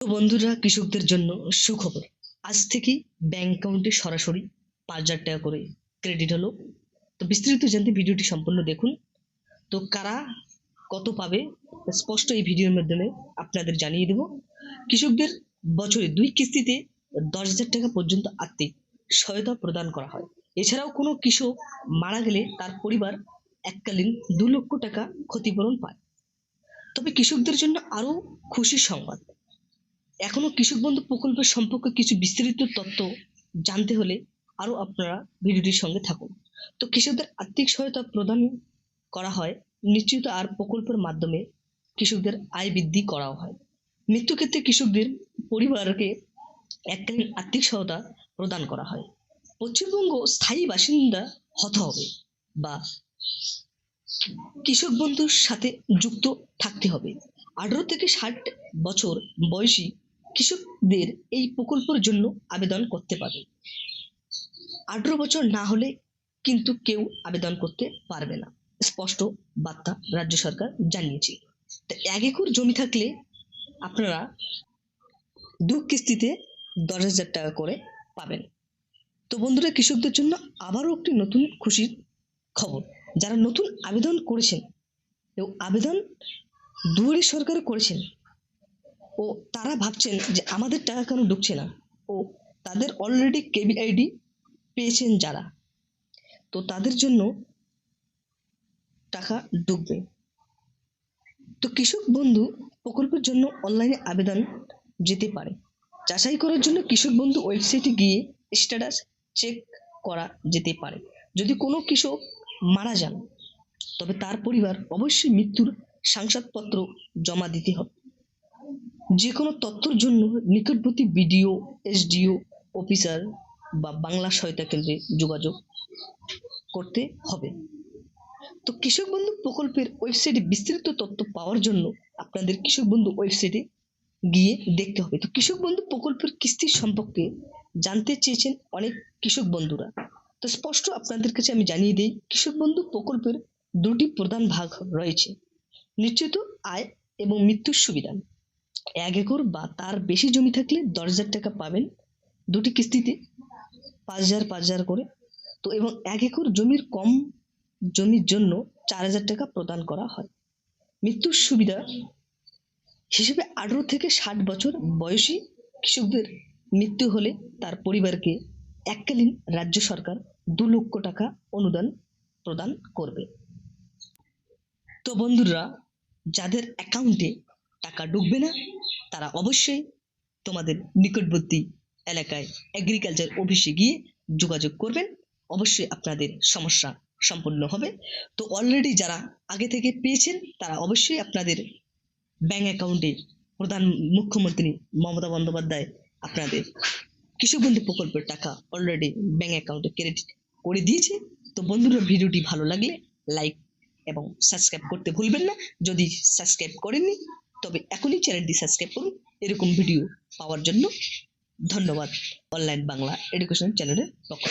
বন্ধুরা, কৃষকদের জন্য সুখবর। আজ থেকেই ব্যাংক অ্যাকাউন্টে সরাসরি পাঁচ হাজার টাকা করে ক্রেডিট হলো। তো বিস্তারিত জানতে ভিডিওটি সম্পূর্ণ দেখুন। তো কারা কত পাবে স্পষ্ট এই ভিডিওর মাধ্যমে আপনাদের জানিয়ে দেব। কৃষকদের বছরে দুই কিস্তিতে দশ হাজার টাকা পর্যন্ত আর্থিক সহায়তা প্রদান করা হয়। এছাড়াও কোনো কৃষক মারা গেলে তার পরিবার এককালীন দু লক্ষ টাকা ক্ষতিপূরণ পায়। তবে কৃষকদের জন্য আরও খুশির সংবাদ। এখনও কৃষক বন্ধু প্রকল্পের সম্পর্কে কিছু বিস্তারিত তথ্য জানতে হলে আরও আপনারা ভিডিওটির সঙ্গে থাকুন। তো কৃষকদের আর্থিক সহায়তা প্রদান করা হয়, নিশ্চিত আর প্রকল্পের মাধ্যমে কৃষকদের আয় বৃদ্ধি করাও হয়। মৃত্যু ক্ষেত্রে কৃষকদের পরিবারকে এককালীন আর্থিক সহায়তা প্রদান করা হয়। পশ্চিমবঙ্গ স্থায়ী বাসিন্দা হতে হবে বা কৃষক বন্ধুর সাথে যুক্ত থাকতে হবে। আঠারো থেকে ষাট বছর বয়সী কৃষকদের এই প্রকল্পের জন্য আবেদন করতে পারে আঠারো বছর না হলে কিন্তু কেউ আবেদন করতে পারবে না, স্পষ্ট বার্তা রাজ্য সরকার জানিয়েছে। তো এক একর জমি থাকলে আপনারা দু কিস্তিতে দশ হাজার টাকা করে পাবেন। তো বন্ধুরা, কৃষকদের জন্য আবারও একটি নতুন খুশির খবর। যারা নতুন আবেদন করেছেন, এবং আবেদন দুয়ারি সরকার করেছেন ও তারা ভাবছেন যে আমাদের টাকা কেন ঢুকছে না? ও তাদের অলরেডি কেবিআইডি পেয়েছেন যারা। তো তাদের জন্য টাকা ঢুকবে। তো কৃষক বন্ধু প্রকল্পের জন্য অনলাইনে আবেদন যেতে পারে। যাচাই করার জন্য কৃষক বন্ধু ওয়েবসাইটে গিয়ে স্ট্যাটাস চেক করা যেতে পারে। যদি কোনো কৃষক মারা যান, তবে তার পরিবার অবশ্যই মৃত্যুর শংসাপত্র জমা দিতে হবে। যে কোনো তথ্যের জন্য নিকটবর্তী বিডিও, এসডিও, অফিসার বা বাংলা সহায়তা কেন্দ্রে যোগাযোগ করতে হবে। তো কৃষক বন্ধু প্রকল্পের ওয়েবসাইটে বিস্তারিত তথ্য পাওয়ার জন্য আপনাদের কৃষক বন্ধু ওয়েবসাইটে গিয়ে দেখতে হবে। তো কৃষক বন্ধু প্রকল্পের কিস্তি সম্পর্কে জানতে চেয়েছেন অনেক কৃষক বন্ধুরা। তো স্পষ্ট আপনাদের কাছে আমি জানিয়ে দিই, কৃষক বন্ধু প্রকল্পের দুটি প্রধান ভাগ রয়েছে। নিশ্চিত আয় এবং মৃত্যুর সুবিধা। এক একর বা তার বেশি জমি থাকলে দশ হাজার টাকা পাবেন দুটি কিস্তিতে, পাঁচ হাজার পাঁচ হাজার করে। তো এবং এক একর জমির কম জমির জন্য চার হাজার টাকা প্রদান করা হয়। মৃত্যুর সুবিধা, হিসেবে আঠারো থেকে ষাট বছর বয়সী কৃষকদের মৃত্যু হলে তার পরিবারকে এককালীন রাজ্য সরকার দু লক্ষ টাকা অনুদান প্রদান করবে। তো বন্ধুরা, যাদের অ্যাকাউন্টে টাকা ঢুকবে না। তারা অবশ্যই তোমাদের নিকটবর্তী এলাকায় এগ্রিকালচার অফিসে গিয়ে যোগাযোগ করবেন। অবশ্যই আপনাদের সমস্যা সম্পূর্ণ হবে। তো অলরেডি যারা আগে থেকে পেয়েছেন, তারা অবশ্যই আপনাদের ব্যাংক অ্যাকাউন্টে প্রধান মুখ্যমন্ত্রী মমতা বন্দ্যোপাধ্যায় আপনাদের কৃষক বন্ধু প্রকল্পের টাকা অলরেডি ব্যাংক অ্যাকাউন্টে ক্রেডিট করে দিয়েছে। তো বন্ধুরা, ভিডিওটি ভালো লাগলে লাইক এবং সাবস্ক্রাইব করতে ভুলবেন না। যদি সাবস্ক্রাইব করেননি তবে এখনই চ্যানেলটি সাবস্ক্রাইব করুন। এরকম ভিডিও পাওয়ার জন্য ধন্যবাদ। অনলাইন বাংলা এডুকেশন চ্যানেলের পক্ষ